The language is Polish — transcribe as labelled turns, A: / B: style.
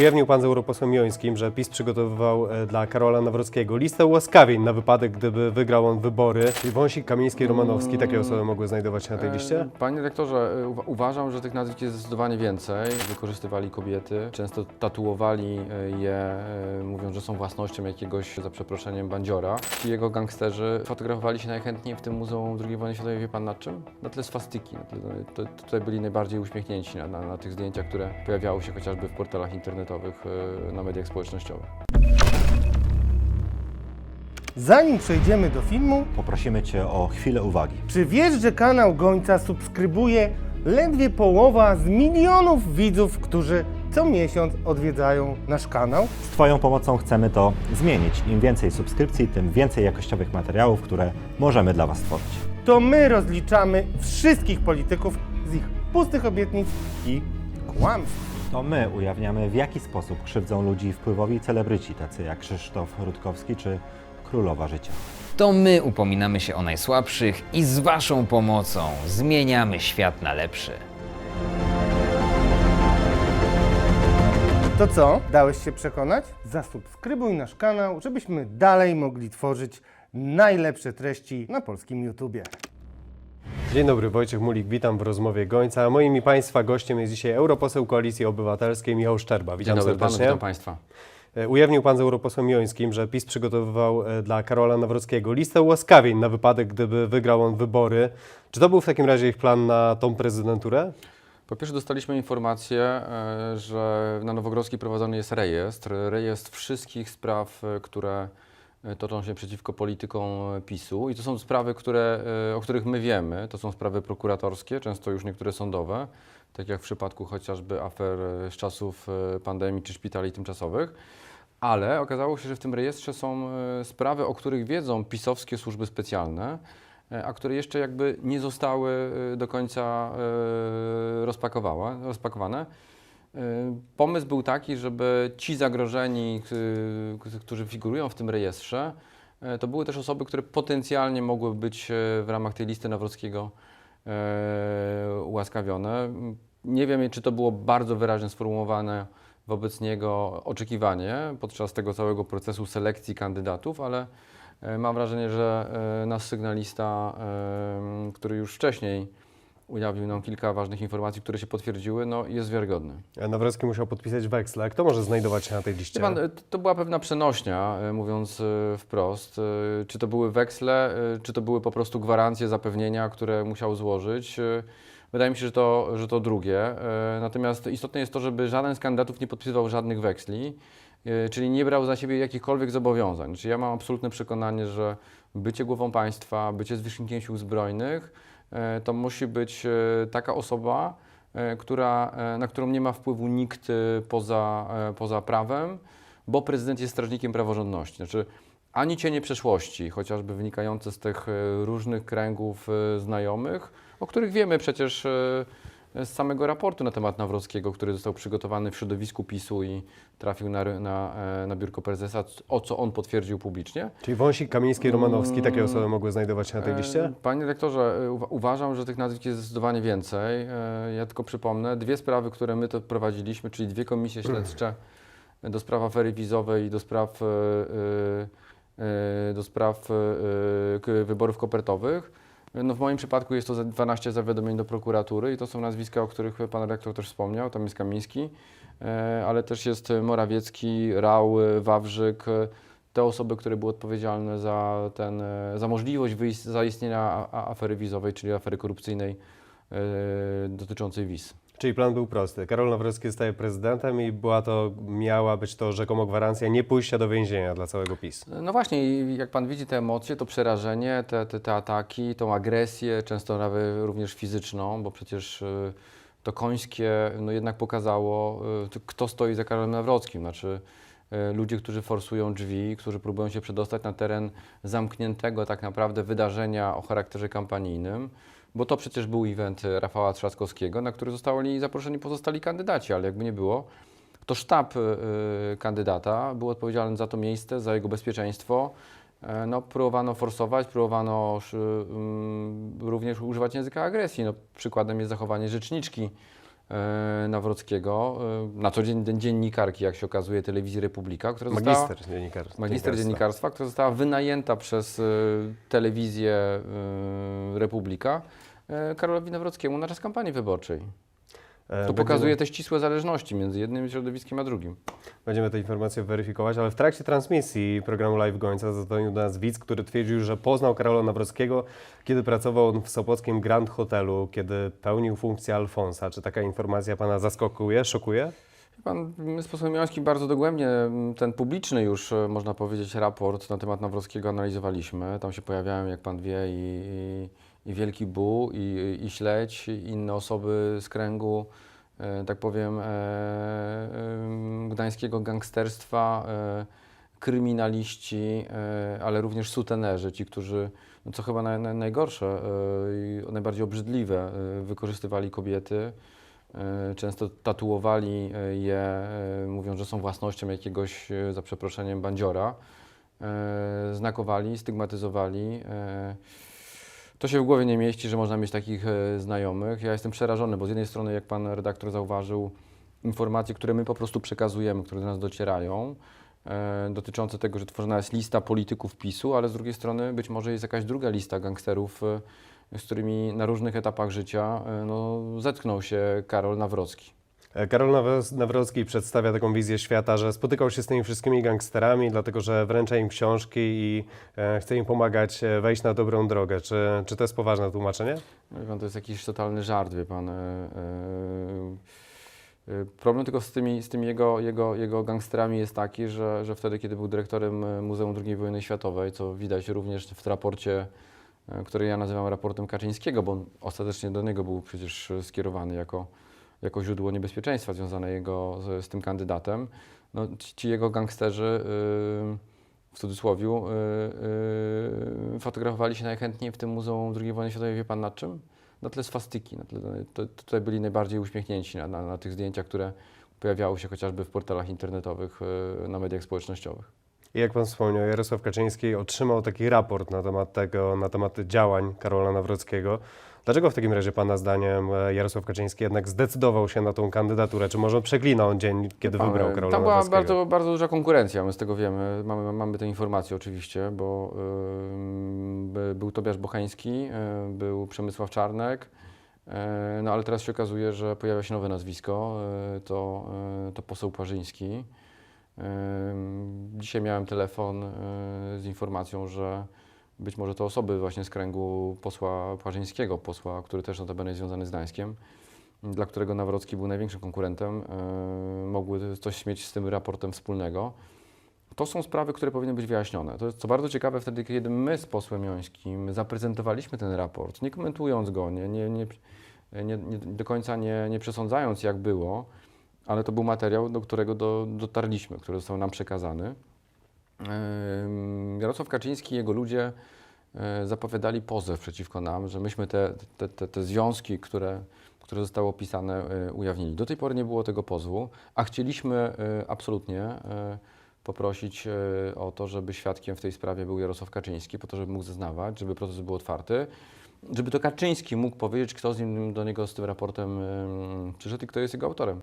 A: Ujawnił pan z europosłem Jońskim, że PiS przygotowywał e, dla Karola Nawrockiego listę ułaskawień na wypadek, gdyby wygrał on wybory. I Wąsik, Kamiński, Romanowski, takie osoby mogły znajdować się na tej liście?
B: E, Panie rektorze, e, uwa- uważam, że tych nazwisk jest zdecydowanie więcej. Wykorzystywali kobiety, często tatuowali je, e, mówiąc, że są własnością jakiegoś, za przeproszeniem, bandziora. Ci jego gangsterzy fotografowali się najchętniej w tym Muzeum II wojny światowej, wie pan nad czym? Na tle swastyki. Na tle, to, to tutaj byli najbardziej uśmiechnięci na, na, na tych zdjęciach, które pojawiały się chociażby w portalach internetowych, e, na mediach społecznościowych.
C: Zanim przejdziemy do filmu,
D: Poprosimy Cię o chwilę uwagi.
C: czy wiesz, że kanał Gońca subskrybuje ledwie połowa z milionów widzów, którzy co miesiąc odwiedzają nasz kanał?
D: Z Twoją pomocą chcemy to zmienić. Im więcej subskrypcji, tym więcej jakościowych materiałów, które możemy dla Was stworzyć.
C: To my rozliczamy wszystkich polityków z ich pustych obietnic i kłamstw.
D: To my ujawniamy, w jaki sposób krzywdzą ludzi wpływowi celebryci, tacy jak Krzysztof Rutkowski czy Królowa Życia.
E: To my upominamy się o najsłabszych i z Waszą pomocą zmieniamy świat na lepszy.
C: To co? Dałeś się przekonać? Zasubskrybuj nasz kanał, żebyśmy dalej mogli tworzyć najlepsze treści na polskim YouTubie.
A: Dzień dobry, Wojciech Mulik, witam w rozmowie Gońca. A Moim i Państwa gościem jest dzisiaj europoseł Koalicji Obywatelskiej Michał Szczerba. Witam
B: Dzień dobry panu,
A: serdecznie.
B: witam państwa.
A: E, Ujawnił pan z europosłem Jońskim, że PiS przygotowywał e, dla Karola Nawrockiego listę ułaskawień na wypadek, gdyby wygrał on wybory. Czy to był w takim razie ich plan na tą prezydenturę?
B: Po pierwsze dostaliśmy informację, e, że na Nowogrodzkiej prowadzony jest rejestr, rejestr wszystkich spraw, które toczą się przeciwko politykom e, PiSu i to są sprawy, które, e, o których my wiemy, to są sprawy prokuratorskie, często już niektóre sądowe, tak jak w przypadku chociażby afer e, z czasów e, pandemii czy szpitali tymczasowych. Ale okazało się, że w tym rejestrze są e, sprawy, o których wiedzą pisowskie służby specjalne, e, a które jeszcze jakby nie zostały e, do końca e, rozpakowane. E, Pomysł był taki, żeby ci zagrożeni, k- którzy figurują w tym rejestrze, e, to były też osoby, które potencjalnie mogły być w ramach tej listy Nawrockiego ułaskawione. Nie wiem, czy to było bardzo wyraźnie sformułowane wobec niego oczekiwanie podczas tego całego procesu selekcji kandydatów, ale mam wrażenie, że nasz sygnalista, który już wcześniej ujawnił nam kilka ważnych informacji, które się potwierdziły, no, jest wiarygodny.
A: E, Nawrocki musiał podpisać weksle. Kto może znajdować się na tej liście?
B: Pan, to była pewna przenośnia, e, mówiąc e, wprost. E, Czy to były weksle, czy to były po prostu gwarancje, zapewnienia, które musiał złożyć. Wydaje mi się, że to, że to drugie. Natomiast istotne jest to, żeby żaden z kandydatów nie podpisywał żadnych weksli, czyli nie brał za siebie jakichkolwiek zobowiązań. Czyli ja mam absolutne przekonanie, że bycie głową państwa, bycie zwierzchnikiem sił zbrojnych, to musi być e, taka osoba, e, która, e, na którą nie ma wpływu nikt e, poza, e, poza prawem, bo prezydent jest strażnikiem praworządności. Znaczy, ani cienie przeszłości, chociażby wynikające z tych e, różnych kręgów e, znajomych, o których wiemy przecież e, z samego raportu na temat Nawrockiego, który został przygotowany w środowisku PiSu i trafił na, na, e, na biurko prezesa, o co on potwierdził publicznie.
A: Czyli Wąsik, Kamiński Romanowski, takie osoby mogły znajdować się na tej
B: E,
A: liście?
B: Panie rektorze, e, uwa- uważam, że tych nazwisk jest zdecydowanie więcej. Ja tylko przypomnę, dwie sprawy, które my to prowadziliśmy, czyli dwie komisje śledcze do spraw afery wizowej i do spraw, do spraw wyborów kopertowych. No w moim przypadku jest to za 12 zawiadomień do prokuratury i to są nazwiska, o których pan rektor też wspomniał. Tam jest Kamiński, e, ale też jest Morawiecki, Rał, Wawrzyk, te osoby, które były odpowiedzialne za, ten, e, za możliwość zaistnienia afery wizowej, czyli afery korupcyjnej e, dotyczącej wiz.
A: Czyli plan był prosty. Karol Nawrocki zostaje prezydentem i była to, miała być to rzekomo gwarancja nie pójścia do więzienia dla całego PiS.
B: No właśnie, jak pan widzi te emocje, to przerażenie, te, te, te ataki, tą agresję, często nawet również fizyczną, bo przecież y, to końskie no jednak pokazało, y, to kto stoi za Karolem Nawrockim. Znaczy y, ludzie, którzy forsują drzwi, którzy próbują się przedostać na teren zamkniętego tak naprawdę wydarzenia o charakterze kampanijnym. Bo to przecież był event Rafała Trzaskowskiego, na który zostali zaproszeni pozostali kandydaci, ale jakby nie było, to sztab y, y, kandydata był odpowiedzialny za to miejsce, za jego bezpieczeństwo. E, No, próbowano forsować, próbowano ym, również używać języka agresji. No, przykładem jest zachowanie rzeczniczki e, Nawrockiego, e, na co dzień dziennikarki, jak się okazuje, telewizji Republika, która została...
A: Magister dziennikarstwa.
B: Magister dziennikarstwa, która została wynajęta przez e, telewizję e, Republika e, Karolowi Nawrockiemu na czas kampanii wyborczej.
A: E,
B: To
A: będziemy-
B: pokazuje te ścisłe zależności między jednym środowiskiem a drugim.
A: Będziemy te informacje weryfikować, ale w trakcie transmisji programu Live Gońca zadzwonił do nas widz, który twierdził, że poznał Karola Nawrockiego, kiedy pracował w Sopockim Grand Hotelu, kiedy pełnił funkcję Alfonsa. Czy taka informacja Pana zaskakuje, szokuje?
B: Pan, my z posłem Jońskim bardzo dogłębnie ten publiczny już, e, można powiedzieć, raport na temat Nawrockiego analizowaliśmy. Tam się pojawiają, jak Pan wie, i, i, Wielki Bu, i, i Śledź, i inne osoby z kręgu, e, tak powiem, e, e, gdańskiego gangsterstwa, e, kryminaliści, e, ale również sutenerzy, ci, którzy, no co chyba naj, naj, najgorsze e, i najbardziej obrzydliwe, e, wykorzystywali kobiety. E, Często tatuowali e, je, e, mówiąc, że są własnością jakiegoś, e, za przeproszeniem, bandziora. E, Znakowali, stygmatyzowali. E, To się w głowie nie mieści, że można mieć takich e, znajomych. Ja jestem przerażony, bo z jednej strony, jak pan redaktor zauważył, informacje, które my po prostu przekazujemy, które do nas docierają, e, dotyczące tego, że tworzona jest lista polityków PiSu, ale z drugiej strony być może jest jakaś druga lista gangsterów, e, z którymi na różnych etapach życia no, zetknął się Karol Nawrocki.
A: E, Karol Nawro- Nawrocki przedstawia taką wizję świata, że spotykał się z tymi wszystkimi gangsterami, dlatego że wręcza im książki i e, chce im pomagać e, wejść na dobrą drogę. Czy, czy to jest poważne tłumaczenie?
B: Wie pan, to jest jakiś totalny żart, wie pan. Problem tylko z tymi, z tymi jego, jego, jego gangsterami jest taki, że, że wtedy, kiedy był dyrektorem Muzeum II Wojny Światowej, co widać również w raporcie, który ja nazywam raportem Kaczyńskiego, bo on ostatecznie do niego był przecież skierowany jako, jako źródło niebezpieczeństwa związane jego z, z tym kandydatem. No, ci, ci jego gangsterzy, y, w cudzysłowiu, y, y, fotografowali się najchętniej w tym Muzeum II Wojny Światowej, wie pan na czym? Na tle swastyki. Na tle, to, to tutaj byli najbardziej uśmiechnięci na, na, na tych zdjęciach, które pojawiały się chociażby w portalach internetowych, na mediach społecznościowych.
A: I jak Pan wspomniał, Jarosław Kaczyński otrzymał taki raport na temat tego, na temat działań Karola Nawrockiego. Dlaczego w takim razie Pana zdaniem e, Jarosław Kaczyński jednak zdecydował się na tą kandydaturę? Czy może przeklinał dzień, kiedy
B: Pan,
A: wybrał
B: e,
A: Karola
B: Tam była bardzo, bardzo duża konkurencja, my z tego wiemy. Mamy, mamy te informacje oczywiście, bo był Tobiasz Bochański, y, był Przemysław Czarnek, y, no ale teraz się okazuje, że pojawia się nowe nazwisko, to, to poseł Parzyński. Dzisiaj miałem telefon z informacją, że być może to osoby właśnie z kręgu posła Parzyńskiego, posła, który też notabene jest związany z Gdańskiem, dla którego Nawrocki był największym konkurentem, y, mogły coś mieć z tym raportem wspólnego. To są sprawy, które powinny być wyjaśnione. To jest co bardzo ciekawe wtedy, kiedy my z posłem Jońskim zaprezentowaliśmy ten raport, nie komentując go, nie, nie, nie, nie, nie do końca nie, nie przesądzając jak było, ale to był materiał, do którego do, dotarliśmy, który został nam przekazany. Jarosław Kaczyński i jego ludzie e, zapowiadali pozew przeciwko nam, że myśmy te, te, te, te związki, które, które zostały opisane, e, ujawnili. Do tej pory nie było tego pozwu, a chcieliśmy e, absolutnie poprosić o to, żeby świadkiem w tej sprawie był Jarosław Kaczyński, po to, żeby mógł zeznawać, żeby proces był otwarty, żeby to Kaczyński mógł powiedzieć, kto z nim do niego z tym raportem em, przyszedł i kto jest jego autorem.